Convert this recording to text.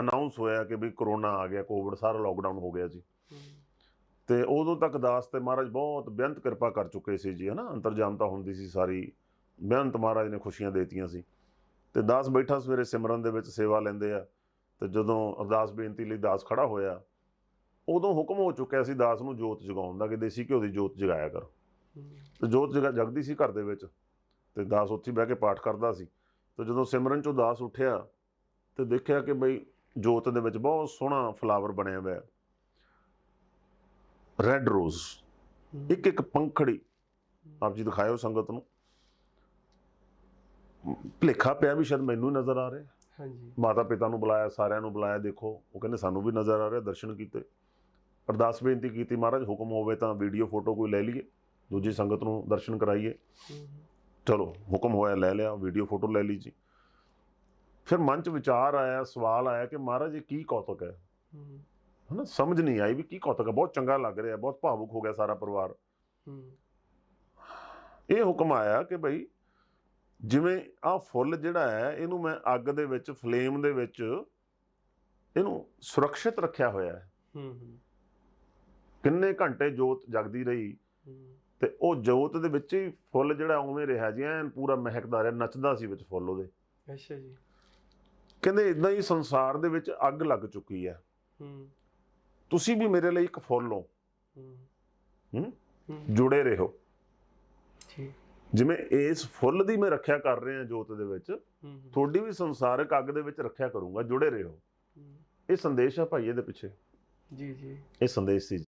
Announce ਹੋਇਆ ਕਿ ਵੀ corona ਆ ਗਿਆ ਕੋਵਿਡ ਸਾਰਾ ਲੋਕਡਾਊਨ ਹੋ ਗਿਆ ਸੀ ਹੂੰ। ਤੇ ਉਦੋਂ ਤੱਕ ਦਾਸ ਤੇ ਮਹਾਰਾਜ ਬਹੁਤ ਬੇਅੰਤ ਕਿਰਪਾ ਕਰ ਚੁੱਕੇ ਸੀ ਜੀ ਹਨਾ? ਅੰਤਰਜਾਮਤਾ ਹੁੰਦੀ ਸੀ ਸਾਰੀ। ਬੇਅੰਤ ਮਹਾਰਾਜ ਨੇ ਖੁਸ਼ੀਆਂ ਦੇਤੀਆਂ ਸੀ। ਤੇ ਦਾਸ ਬੈਠਾ ਸਵੇਰੇ ਸਿਮਰਨ ਦੇ ਵਿੱਚ ਸੇਵਾ ਲੈਂਦੇ ਆ। ਤੇ ਜਦੋਂ ਅਰਦਾਸ ਬੇਨਤੀ ਲਈ ਦਾਸ ਖੜਾ ਹੋਇਆ ਉਦੋਂ ਹੁਕਮ ਹੋ ਚੁੱਕਿਆ ਸੀ ਦਾਸ ਨੂੰ ਜੋਤ ਜਗਾਉਣ ਦਾ ਕਿ ਦੇਸੀ ਘਿਓ ਦੀ ਜੋਤ ਜਗਾਇਆ ਕਰ। ਤੇ ਜੋਤ ਜਗਾ ਜਗਦੀ ਸੀ ਘਰ ਦੇ ਵਿੱਚ। ਤੇ ਦਾਸ ਉੱਥੇ ਬਹਿ ਕੇ ਪਾਠ ਕਰਦਾ ਸੀ। ਤੇ ਜਦੋਂ ਸਿਮਰਨ ਚੋਂ ਦਾਸ ਉੱਠਿਆ ਤੇ ਦੇਖਿਆ ਕਿ ਬਈ ਜੋਤ ਦੇ ਵਿੱਚ ਬਹੁਤ ਸੋਹਣਾ ਫਲਾਵਰ ਬਣਿਆ ਹੋਇਆ ਰੈੱਡ ਰੋਜ਼ ਇੱਕ ਇੱਕ ਪੰਖੜੀ। ਆਪ ਜੀ ਦਿਖਾਇਓ ਸੰਗਤ ਨੂੰ। ਭਲੇਖਾ ਪਿਆ ਵੀ ਸ਼ਾਇਦ ਮੈਨੂੰ ਨਜ਼ਰ ਆ ਰਿਹਾ। ਹਾਂਜੀ। ਮਾਤਾ ਪਿਤਾ ਨੂੰ ਬੁਲਾਇਆ ਸਾਰਿਆਂ ਨੂੰ ਬੁਲਾਇਆ ਦੇਖੋ। ਉਹ ਕਹਿੰਦੇ ਸਾਨੂੰ ਵੀ ਨਜ਼ਰ ਆ ਰਿਹਾ ਦਰਸ਼ਨ ਕੀਤੇ। ਅਰਦਾਸ ਬੇਨਤੀ ਕੀਤੀ ਮਹਾਰਾਜ ਹੁਕਮ ਹੋਵੇ ਤਾਂ ਵੀਡੀਓ ਫੋਟੋ ਕੋਈ ਲੈ ਲਈਏ। ਦੂਜੀ ਸੰਗਤ ਨੂੰ ਦਰਸ਼ਨ ਕਰਾਈਏ। ਚਲੋ ਹੁਕਮ ਹੋਇਆ ਲੈ ਲਿਆ ਵੀਡੀਓ ਫੋਟੋ ਲੈ ਲਈ ਜੀ। ਫਿਰ ਮਨ ਚ ਵਿਚਾਰ ਆਇਆ ਸਵਾਲ ਆਇਆ ਕਿ ਮਹਾਰਾਜ ਇਹ ਕੀ ਕੌਤਕ ਹੈ? ਹਨਾ ਸਮਝ ਨਹੀਂ ਆਈ ਵੀ ਕੀ ਕੌਤਕ ਹੈ। ਬਹੁਤ ਚੰਗਾ ਲੱਗ ਰਿਹਾ ਬਹੁਤ ਭਾਵੁਕ ਹੋ ਗਿਆ ਸਾਰਾ ਪਰਿਵਾਰ। ਹੂੰ। ਇਹ ਹੁਕਮ ਆਇਆ ਕਿ ਭਈ ਜਿਵੇਂ ਆ ਫੁੱਲ ਜਿਹੜਾ ਹੈ ਇਹਨੂੰ ਮੈਂ ਅੱਗ ਦੇ ਵਿੱਚ ਫਲੇਮ ਦੇ ਵਿੱਚ ਇਹਨੂੰ ਸੁਰੱਖਿਅਤ ਰੱਖਿਆ ਹੋਇਆ ਹੈ। ਕਿੰਨੇ ਘੰਟੇ ਜੋਤ ਜਗਦੀ ਰਹੀ ਤੇ ਉਹ ਜੋਤ ਦੇ ਵਿੱਚ ਹੀ ਫੁੱਲ ਜਿਹੜਾ ਉਵੇਂ ਰਿਹਾ ਜੀ ਐਨ ਪੂਰਾ ਮਹਿਕਦਾ ਰਿਹਾ ਨੱਚਦਾ ਸੀ ਵਿੱਚ ਫੁੱਲ ਉਹਦੇ। ਅੱਛਾ ਜੀ। ਕਹਿੰਦੇ ਇਦਾਂ ਹੀ ਸੰਸਾਰ ਦੇ ਵਿੱਚ ਅੱਗ ਲੱਗ ਚੁੱਕੀ ਹੈ। ਹੂੰ। ਤੁਸੀਂ ਵੀ ਮੇਰੇ ਲਈ ਇੱਕ ਫੁੱਲ ਹੋ। ਜੁੜੇ ਰਹੋ। ਠੀਕ। ਜਿਵੇਂ ਇਸ ਫੁੱਲ ਦੀ ਮੈਂ ਰੱਖਿਆ ਕਰ ਰਿਹਾ ਜੋਤ ਦੇ ਵਿੱਚ ਤੁਹਾਡੀ ਵੀ ਸੰਸਾਰਕ ਅੱਗ ਦੇ ਵਿੱਚ ਰੱਖਿਆ ਕਰੂੰਗਾ ਜੁੜੇ ਰਹੋ। ਇਹ ਸੰਦੇਸ਼ ਆ ਭਾਈ ਇਹਦੇ ਪਿੱਛੇ। ਜੀ ਜੀ। ਇਹ ਸੰਦੇਸ਼ ਸੀ